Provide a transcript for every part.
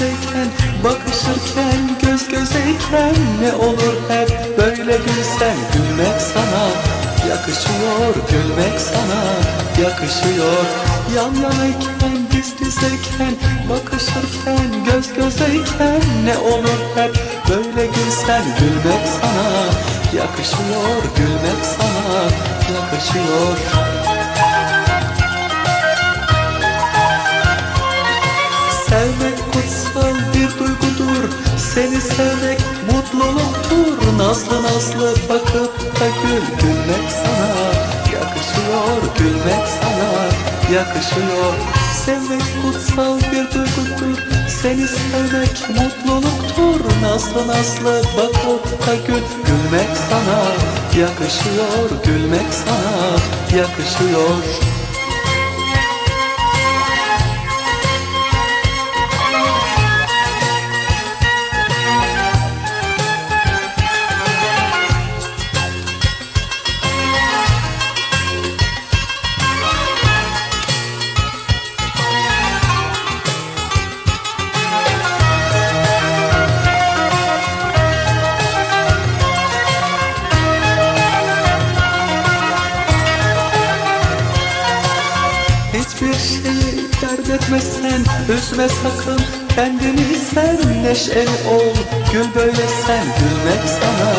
yüzeyken Bakışırken göz gözeyken Ne olur hep böyle gülsen Gülmek sana yakışıyor Gülmek sana yakışıyor. Yan yanayken diz dizeyken Bakışırken göz gözeyken Ne olur hep böyle gülsen Gülmek sana yakışıyor Gülmek sana yakışıyor. Seni sevmek mutluluktur. Nazlı nazlı bakıp da gül Gülmek sana. Yakışıyor Gülmek sana. Yakışıyor. Sevmek kutsal bir duygudur. Seni sevmek mutluluktur. Nazlı nazlı bakıp da gül Gülmek sana. Yakışıyor Gülmek sana. Yakışıyor Hiçbir şeyi dert etmesen Üzme sakın kendini sen. Neşeli ol gül böyle sen. Gülmek sana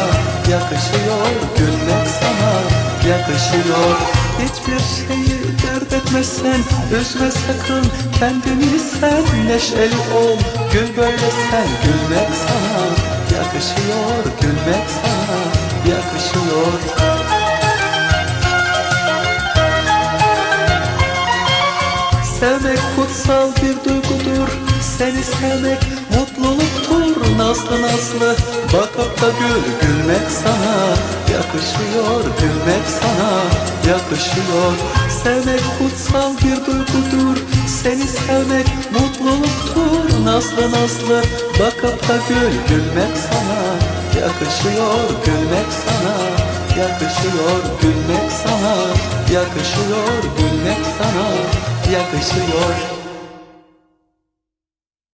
yakışıyor Gülmek sana yakışıyor. Hiçbir şeyi dert etmesen Üzme sakın kendini sen. Neşeli ol gül böyle sen. Gülmek sana yakışıyor Gülmek sana Sevmek kutsal bir duygudur. Seni sevmek mutluluktur Nazlı nazlı bakıp da gül Gülmek sana. Yakışıyor Gülmek sana. Yakışıyor. Sevmek kutsal bir duygudur. Seni sevmek mutluluktur Nazlı nazlı bakıp da gül Gülmek sana. Yakışıyor Gülmek sana. Yakışıyor Gülmek sana. Yakışıyor Gülmek sana yakışıyor